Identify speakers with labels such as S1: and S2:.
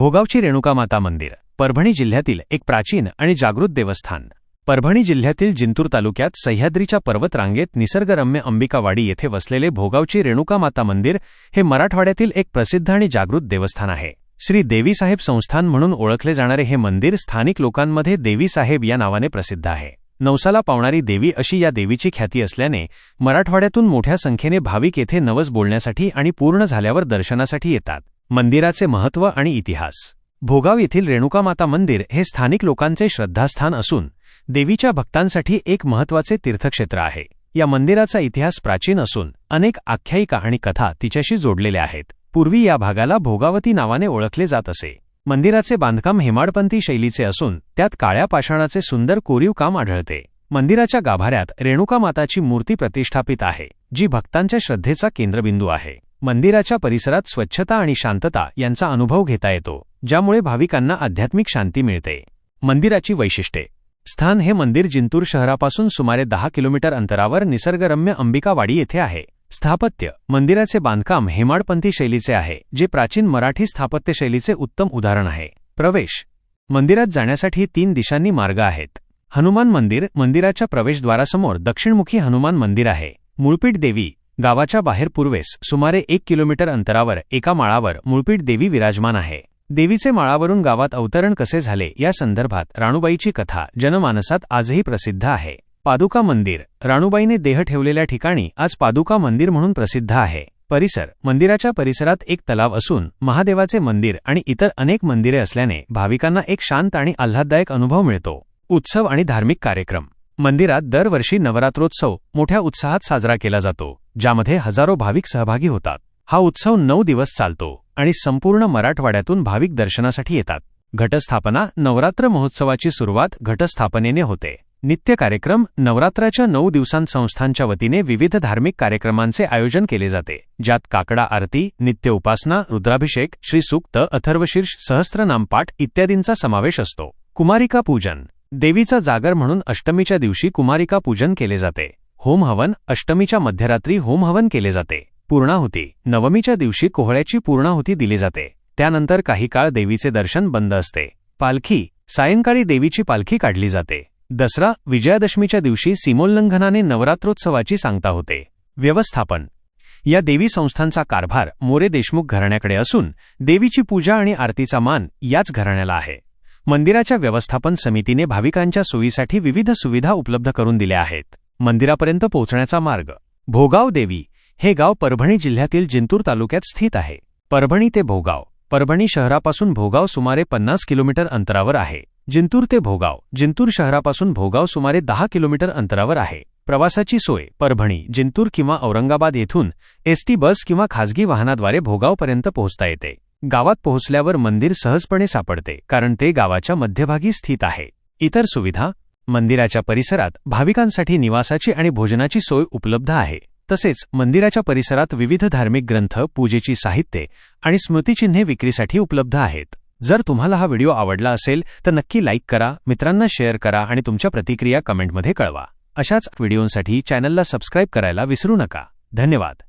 S1: भोगावची रेणुकामाता मंदिर परभणी जिल्ह्यातील एक प्राचीन आणि जागृत देवस्थान. परभणी जिल्ह्यातील जिंतूर तालुक्यात सह्याद्रीच्या पर्वतरांगेत निसर्गरम्य अंबिकावाडी येथे वसलेले भोगावची रेणुकामाता मंदिर हे मराठवाड्यातील एक प्रसिद्ध आणि जागृत देवस्थान आहे. श्री देवीसाहेब संस्थान म्हणून ओळखले जाणारे हे मंदिर स्थानिक लोकांमध्ये देवीसाहेब या नावाने प्रसिद्ध आहे. नवसाला पावणारी देवी अशी या देवीची ख्याती असल्याने मराठवाड्यातून मोठ्या संख्येने भाविक येथे नवस बोलण्यासाठी आणि पूर्ण झाल्यावर दर्शनासाठी येतात. मंदिराचे महत्त्व आणि इतिहास. भोगाव येथील रेणुकामाता मंदिर हे स्थानिक लोकांचे श्रद्धास्थान असून देवीच्या भक्तांसाठी एक महत्त्वाचे तीर्थक्षेत्र आहे. या मंदिराचा इतिहास प्राचीन असून अनेक आख्यायिका आणि कथा तिच्याशी जोडलेल्या आहेत. पूर्वी या भागाला भोगावती नावाने ओळखले जात असे. मंदिराचे बांधकाम हेमाडपंथी शैलीचे असून त्यात काळ्या पाषाणाचे सुंदर कोरीव काम आढळते. मंदिराच्या गाभाऱ्यात रेणुकामाताची मूर्ती प्रतिष्ठापित आहे जी भक्तांच्या श्रद्धेचा केंद्रबिंदू आहे. मंदिराच्या परिसरात स्वच्छता आणि शांतता यांचा अनुभव घेता येतो ज्यामुळे भाविकांना आध्यात्मिक शांती मिळते. मंदिराची वैशिष्ट्ये. स्थान हे मंदिर जिंतूर शहरापासून सुमारे दहा किलोमीटर अंतरावर निसर्गरम्य अंबिकावाडी येथे आहे. स्थापत्य. मंदिराचे बांधकाम हेमाडपंथी शैलीचे आहे जे प्राचीन मराठी स्थापत्य शैलीचे उत्तम उदाहरण आहे. प्रवेश. मंदिरात जाण्यासाठी तीन दिशांनी मार्ग आहेत. हनुमान मंदिर मंदिराच्या प्रवेशद्वारासमोर दक्षिणमुखी हनुमान मंदिर आहे. मुळपीठ देवी गावाच्या बाहेर पूर्वेस सुमारे एक किलोमीटर अंतरावर एका माळावर मुळपीठ देवी विराजमान आहे. देवीचे माळावरून गावात अवतरण कसे झाले या संदर्भात राणूबाईची कथा जनमानसात आजही प्रसिद्ध आहे. पादुका मंदिर राणूबाईने देह ठेवलेल्या ठिकाणी आज पादुका मंदिर म्हणून प्रसिद्ध आहे. परिसर मंदिराच्या परिसरात एक तलाव असून महादेवाचे मंदिर आणि इतर अनेक मंदिरे असल्याने भाविकांना एक शांत आणि आल्हाददायक अनुभव मिळतो. उत्सव आणि धार्मिक कार्यक्रम मंदिरात दरवर्षी नवरात्रोत्सव मोठ्या उत्साहात साजरा केला जातो ज्यामध्ये हजारो भाविक सहभागी होतात. हा उत्सव नऊ दिवस चालतो आणि संपूर्ण मराठवाड्यातून भाविक दर्शनासाठी येतात. घटस्थापना नवरात्र महोत्सवाची सुरुवात घटस्थापनेने होते. नित्य कार्यक्रम नवरात्राच्या नऊ दिवसांत संस्थांच्या वतीने विविध धार्मिक कार्यक्रमांचे आयोजन केले जाते ज्यात काकडा आरती नित्य उपासना रुद्राभिषेक श्रीसूक्त अथर्वशीर्ष सहस्त्रनामपाठ इत्यादींचा समावेश असतो. कुमारिका पूजन देवीचा जागर म्हणून अष्टमीच्या दिवशी कुमारिका पूजन केले जाते. होम हवन अष्टमीच्या मध्यरात्री होम हवन केले जाते. पूर्णाहुती नवमीच्या दिवशी कोहळ्याची पूर्णाहुती दिली जाते. त्यानंतर काही काळ देवीचे दर्शन बंद असते. पालखी सायंकाळी देवीची पालखी काढली जाते. दसरा विजयादशमीच्या दिवशी सीमोल्लंघनाने नवरात्रोत्सवाची सांगता होते. व्यवस्थापन. या देवी संस्थांचा कारभार मोरे देशमुख घराण्याकडे असून देवीची पूजा आणि आरतीचा मान याच घराण्याला आहे. मंदिराच्या व्यवस्थापन समितीने भाविकांच्या सोयीसाठी विविध सुविधा उपलब्ध करून दिल्या आहेत. मंदिरापर्यंत पोहोचण्याचा मार्ग भोगाव देवी हे गाव परभणी जिल्ह्यातील जिंतूर तालुक्यात स्थित आहे. परभणी ते भोगाव परभणी शहरापासून भोगाव सुमारे पन्नास किलोमीटर अंतरावर आहे. जिंतूर ते भोगाव जिंतूर शहरापासून भोगाव सुमारे दहा किलोमीटर अंतरावर आहे. प्रवासाची सोय परभणी जिंतूर किंवा औरंगाबाद येथून एसटी बस किंवा खाजगी वाहनाद्वारे भोगावपर्यंत पोहोचता येते. गावात पोहोचल्यावर मंदिर सहजपणे सापडते कारण ते गावाच्या मध्यभागी स्थित आहे. इतर सुविधा मंदिराच्या परिसरात भाविकांसाठी निवासाची आणि भोजनाची सोय उपलब्ध आहे. तसेच मंदिराच्या परिसरात विविध धार्मिक ग्रंथ पूजेची साहित्ये आणि स्मृतिचिन्हे विक्रीसाठी उपलब्ध आहेत. जर तुम्हाला हा व्हिडिओ आवडला असेल तर नक्की लाईक करा मित्रांना शेअर करा आणि तुमच्या प्रतिक्रिया कमेंटमध्ये कळवा. अशाच व्हिडिओंसाठी चॅनलला सबस्क्राईब करायला विसरू नका. धन्यवाद.